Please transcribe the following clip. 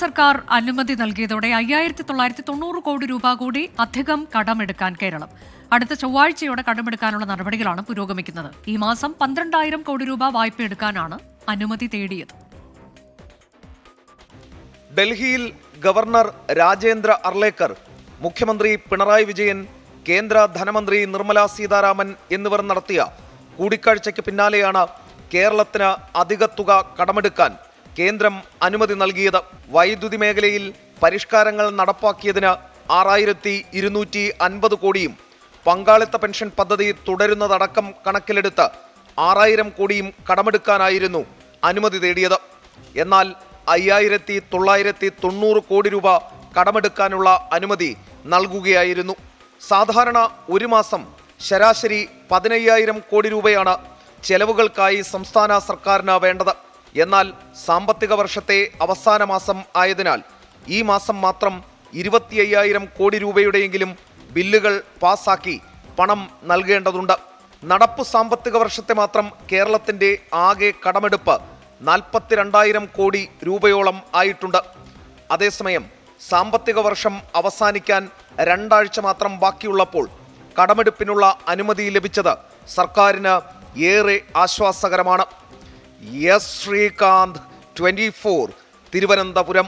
സർക്കാർ അനുമതി നൽകിയതോടെ അയ്യായിരത്തി തൊള്ളായിരത്തി തൊണ്ണൂറ് കോടി രൂപ കൂടി അധികം കടമെടുക്കാൻ കേരളം. അടുത്ത ചൊവ്വാഴ്ചയോടെ കടമെടുക്കാനുള്ള നടപടികളാണ് പുരോഗമിക്കുന്നത്. ഈ മാസം പന്ത്രണ്ടായിരം കോടി രൂപ വായ്പ എടുക്കാനാണ് അനുമതി തേടിയത്. ഡൽഹിയിൽ ഗവർണർ രാജേന്ദ്ര അർലേക്കർ മുഖ്യമന്ത്രി പിണറായി വിജയൻ കേന്ദ്ര ധനമന്ത്രി നിർമ്മല സീതാരാമൻ എന്നിവർ നടത്തിയ കൂടിക്കാഴ്ചയ്ക്ക് പിന്നാലെയാണ് കേരളത്തിന് അധിക തുക കടമെടുക്കാൻ കേന്ദ്രം അനുമതി നൽകിയത് വൈദ്യുതി മേഖലയിൽ പരിഷ്കാരങ്ങൾ നടപ്പാക്കിയതിന് ആറായിരത്തി ഇരുന്നൂറ്റി അൻപത് കോടിയും പങ്കാളിത്ത പെൻഷൻ പദ്ധതി തുടരുന്നതടക്കം കണക്കിലെടുത്ത് ആറായിരം കോടിയും കടമെടുക്കാനായിരുന്നു അനുമതി തേടിയത്. എന്നാൽ അയ്യായിരത്തി തൊള്ളായിരത്തി തൊണ്ണൂറ് കോടി രൂപ കടമെടുക്കാനുള്ള അനുമതി നൽകുകയായിരുന്നു. സാധാരണ ഒരു മാസം ശരാശരി പതിനയ്യായിരം കോടി രൂപയാണ് ചെലവുകൾക്കായി സംസ്ഥാന സർക്കാരിന് വേണ്ടത്. എന്നാൽ സാമ്പത്തിക വർഷത്തെ അവസാന മാസം ആയതിനാൽ ഈ മാസം മാത്രം ഇരുപത്തി അയ്യായിരം കോടി രൂപയുടെയെങ്കിലും ബില്ലുകൾ പാസാക്കി പണം നൽകേണ്ടതുണ്ട്. നടപ്പ് സാമ്പത്തിക വർഷത്തെ മാത്രം കേരളത്തിന്റെ ആകെ കടമെടുപ്പ് നാൽപ്പത്തിരണ്ടായിരം കോടി രൂപയോളം ആയിട്ടുണ്ട്. അതേസമയം സാമ്പത്തിക വർഷം അവസാനിക്കാൻ രണ്ടാഴ്ച മാത്രം ബാക്കിയുള്ളപ്പോൾ കടമെടുപ്പിനുള്ള അനുമതി ലഭിച്ചത് സർക്കാരിന് ഏറെ ആശ്വാസകരമാണ്. S Srikanth twenty Thiruvananthapuram.